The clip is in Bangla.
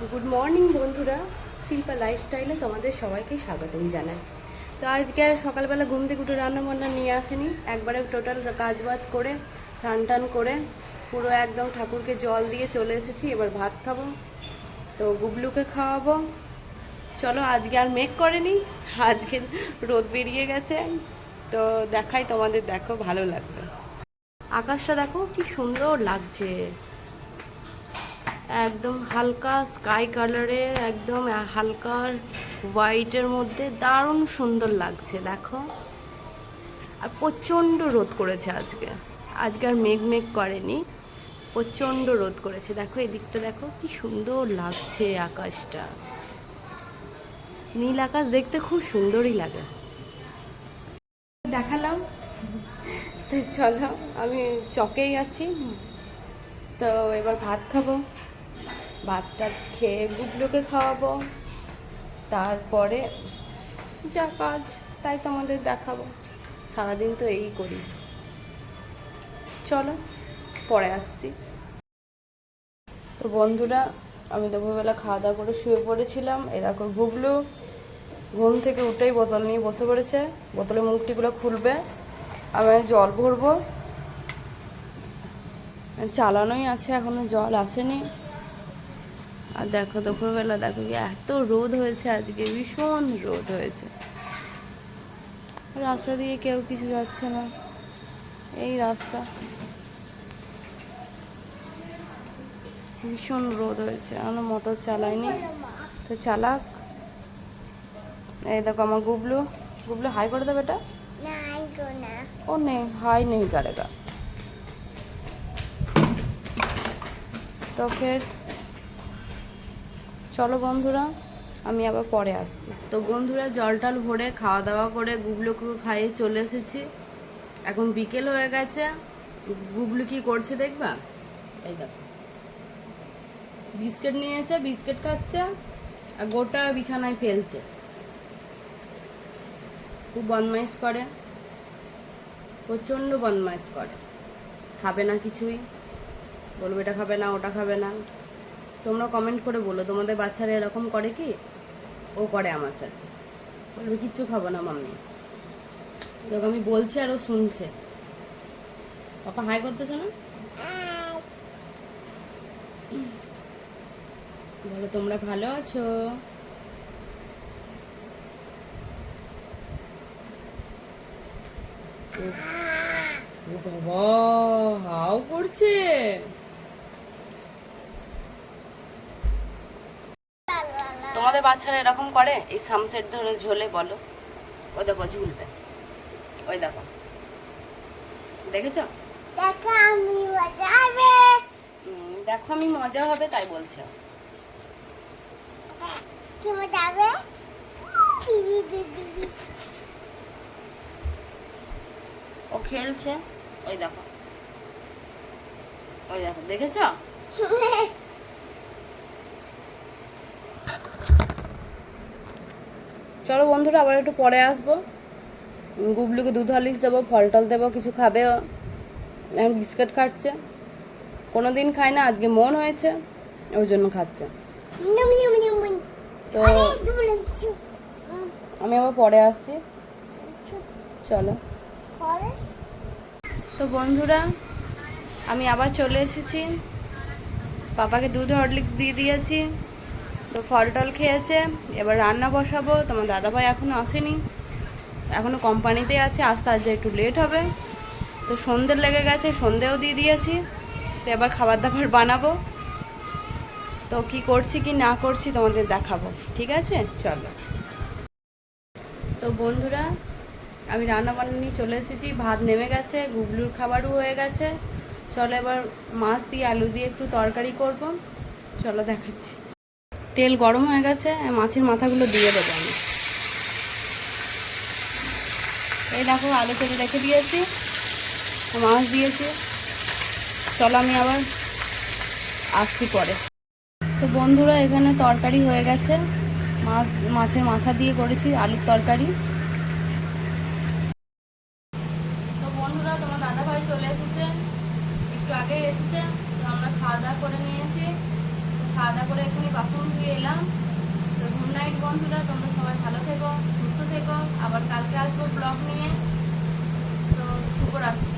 গুড মর্নিং বন্ধুরা, শিল্পা লাইফস্টাইলে তোমাদের সবাইকে স্বাগতম জানাই। তো আজকে আর সকালবেলা ঘুম থেকে উঠে রান্না বান্না নিয়ে আসেনি, একবারে টোটাল কাজ বাজ করে, স্নান টান করে, পুরো একদম ঠাকুরকে জল দিয়ে চলে এসেছি, এবার ভাত খাব, তো গুবলুকে খাওয়াবো। চলো আজকে আর মেক করেনি, আজকে রোদ বেরিয়ে গেছে, তো দেখাই তোমাদের, দেখো ভালো লাগবে। আকাশটা দেখো কি সুন্দর লাগছে। একদম হালকা স্কাই কালারের, একদম হালকা হোয়াইটের মধ্যে দারুণ সুন্দর লাগছে, দেখো। আর প্রচণ্ড রোদ করেছে আজকে। আজকে আর মেঘ মেঘ করেনি, প্রচণ্ড রোদ করেছে। দেখো এদিকটা দেখো, কি সুন্দর লাগছে আকাশটা। নীল আকাশ দেখতে খুব সুন্দরই লাগে। দেখালাম। তো চলো, আমি চকেই আছি। তো এবার ভাত খাব। ভাতটা খেয়ে গুবলুকে খাওয়াবো। তারপরে যা কাজ, তাই তোমাদের দেখাবো। সারাদিন তো এই করি। চলো, পরে আসছি। তো বন্ধুরা, আমি দুপুরবেলা খাওয়া দাওয়া করে শুয়ে পড়েছিলাম। এরকম গুবলু ঘুম থেকে উঠেই বোতল নিয়ে বসে পড়েছে। বোতলের মুখটিগুলো খুলবে। আমি জল ভরবো। চালানোই আছে, এখনও জল আসেনি। আর দেখো দুপুরবেলা দেখো কি এত রোদ হয়েছে আজকে ভীষণ রোদ হয়েছে। রাস্তা দিয়ে কেউ কিছু যাচ্ছে না এই রাস্তা। ভীষণ রোদ হয়েছে এখনও মোটর চালাইনি তো চালাক। এই দেখো আমার গুবলু। গুবলু হাই করে দেবে এটা ও নেই হাই নেই করেগা তো ফের চলো বন্ধুরা, আমি আবার পরে আসছি। তো বন্ধুরা, জল টল ভরে খাওয়া দাওয়া করে গুবলুকে খাইয়ে চলে এসেছি। এখন বিকেল হয়ে গেছে। গুবলু কি করছে দেখবা? এই দেখো। বিস্কিট নিয়েছে, বিস্কিট খাচ্ছে, আর গোটা বিছানায় ফেলছে। খুব বদমাইশ করে। প্রচণ্ড বদমাইশ করে। খাবে না কিছুই। বলবে এটা খাবে না, ওটা খাবে না। তোমরা কমেন্ট করে বলো তোমাদের বাচ্চারা এরকম করে কি ও করে আমার সাথে বলবে কিচ্ছু খাব না মাম্মি দেখো আমি বলছি আর ও শুনছে পাপা হাই করতেছ না বলো তোমরা ভালো আছো ও বাবা হাও করছে তোমাদের বাচ্চারা এরকম করে? এই সামসেট ধরে ঝোলে বলো। ওই দেখো ঝুলবে। ওই দেখো। দেখেছ? দেখো আমি বাজাবে উম, দেখো আমি মজা হবে তাই বলছে। কি টিভি দিদি ও খেলছে। ওই দেখো। ওই দেখো দেখেছ? চলো বন্ধুরা আবার একটু পরে আসব। গুবলুকে দুধ হরলিক্স দেবো ফল টল দেবো কিছু খাবে এখন বিস্কুট খাচ্ছে। কোনো দিন খায় না আজকে মন হয়েছে ওই জন্য খাচ্ছে। তো আমি আবার পরে আসছি। চলো। তো বন্ধুরা আমি আবার চলে এসেছি। পাপাকে দুধ হরলিক্স দিয়ে দিয়েছি। তো ফল টল খেয়েছে, এবার রান্না বসাবো। তোমার দাদাভাই এখনও আসেনি। এখনও কোম্পানিতে আছে, আস্তে আস্তে একটু লেট হবে। তো সন্ধ্যে লেগে গেছে, সন্ধেও দিয়ে দিয়েছি। তো এবার খাবার দাবার বানাবো। তো কি করছি, কি না করছি তোমাদের দেখাবো। ঠিক আছে? চলো। তো বন্ধুরা, আমি রান্না বান্না নিয়ে চলে এসেছি। ভাত নেমে গেছে, গুবলুর খাবারও হয়ে গেছে। চলো এবার মাছ দিয়ে আলু দিয়ে একটু তরকারি করব। চলো দেখাচ্ছি। তেল গরম হয়ে গেছে, মাছের মাথাগুলো দিয়ে দেবো আমি। এই দেখো, আলু কেটে রেখে দিয়েছি, মাছ দিয়েছি। চলো আমি আবার আসছি পরে। তো বন্ধুরা, এখানে তরকারি হয়ে গেছে। মাছ, মাছের মাথা দিয়ে করেছি আলুর তরকারি। চলে এসেছে। একটু আগে এসেছে, তো আমরা খাওয়া দাওয়া করে নিয়েছি। খাওয়া দাওয়া করে এখানে বাসন ধুয়ে এলাম। তো গুড নাইট বন্ধুরা, তোমরা সবাই ভালো থেকো, সুস্থ থেকো। আবার কালকে আসব ব্লগ নিয়ে। তো শুভরাত্রি।